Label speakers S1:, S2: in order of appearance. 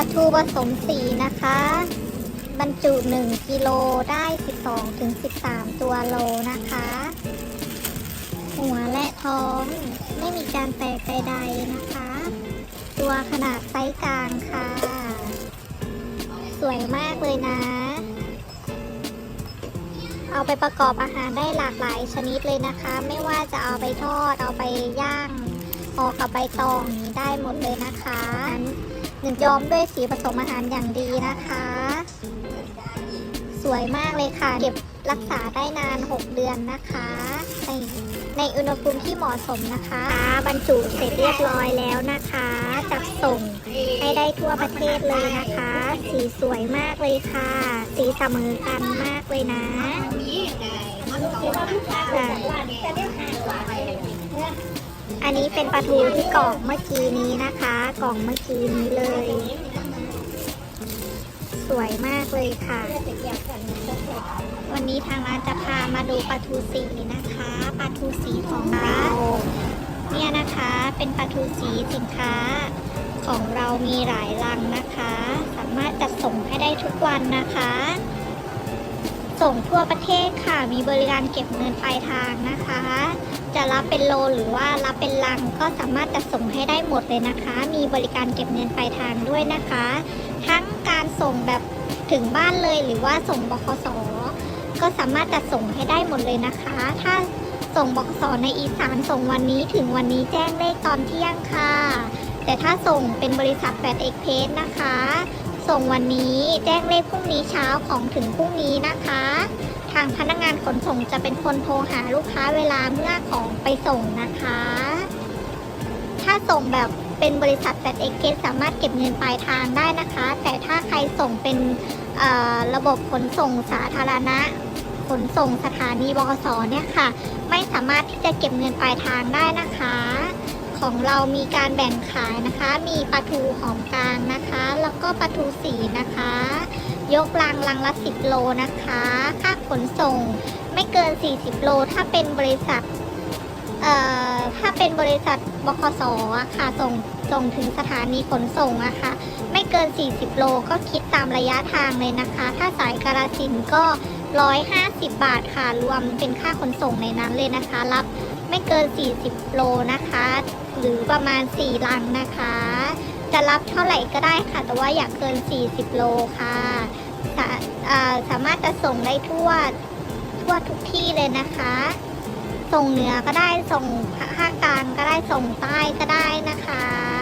S1: ลาทูผสมสีนะคะ บรรจุ 1กิโลได้ 12ถึง13 ตัวโลนะคะ หัวและท้องไม่มีการแตกใดๆนะคะ ตัวขนาดไซส์กลางค่ะ สวยมากเลยนะ เอาไปประกอบอาหารได้หลากหลายชนิดเลยนะคะ ไม่ว่าจะเอาไปทอดเอาไปย่างห่อกับใบตองนี้ได้หมดเลยนะคะ หนึ่งย้อมด้วยสีผสมอาหารอย่างดีนะคะ สวยมากเลยค่ะ เก็บรักษาได้นาน 6 เดือนนะคะ ในในอุณหภูมิที่เหมาะสมนะคะ บรรจุเสร็จเรียบร้อยแล้วนะคะ จัดส่งให้ได้ทั่วประเทศเลยนะคะ สีสวยมากเลยค่ะ สีเสมอกันมากเลยนะะ อันนี้เป็นปลาทูที่กล่องเมื่อกี้นี้นะคะ กล่องเมื่อกี้นี้เลย สวยมากเลยค่ะ วันนี้ทางร้านจะพามาดูปลาทูสีนะคะปลาทูสีของเรานเนี่ยนะคะเป็นปลาทูสีสินค้าของเรามีหลายรังนะคะ สามารถจัดส่งให้ได้ทุกวันนะคะ ส่งทั่วประเทศค่ะ มีบริการเก็บเงินปลายทางนะคะ จะรับเป็นโลหรือว่ารับเป็นลังก็สามารถจัดส่งให้ได้หมดเลยนะคะ มีบริการเก็บเงินปลายทางด้วยนะคะ ทั้งการส่งแบบถึงบ้านเลยหรือว่าส่งบคสก็สามารถจัดส่งให้ได้หมดเลยนะคะ ถ้าส่งบคสในอีสานส่งวันนี้ถึงวันนี้แจ้งเลขตอนเที่ยงค่ะ แต่ถ้าส่งเป็นบริษัทแปดเอกเพสนะคะ ส่งวันนี้ แจ้งเลขพรุ่งนี้เช้าของถึงพรุ่งนี้นะคะ ทางพนักงานขนส่งจะเป็นคนโทรหาลูกค้าเวลาเมื่อของไปส่งนะคะ ถ้าส่งแบบเป็นบริษัทแปดเอกเพสสามารถเก็บเงินปลายทางได้นะคะ แต่ถ้าใครส่งเป็นระบบขนส่งสาธารณะ ขนส่งสถานีบกสเนี่ยค่ะ ไม่สามารถที่จะเก็บเงินปลายทางได้นะคะ ของเรามีการแบ่งขายนะคะ มีปลาทูหอมกลางนะคะแล้ว ก็ปลาทูสีนะคะ ยกลังลังละ 10 โลนะคะ ค่าขนส่งไม่เกิน 40 โล ถ้าเป็นบริษัทเอ่อถ้าเป็นบริษัทบคสอะค่ะส่งส่งถึงสถานีขนส่งอะค่ะ ไม่เกิน 40 โลก็คิดตามระยะทางเลยนะคะ ถ้าสายกาลสินก็ 150 บาทค่ะ รวมเป็นค่าขนส่งในนั้นเลยนะคะ รับไม่เกิน 40 โลนะคะ หรือประมาณ 4 ลังนะคะ จะรับเท่าไหร่ก็ได้ค่ะ แต่ว่าอย่าเกิน 40 โลค่ะสาาสามารถจะส่งได้ทั่วทั่วทุกที่เลยนะคะ ส่งเหนือก็ได้ส่งภาคกลางก็ได้ส่งใต้ก็ได้นะคะ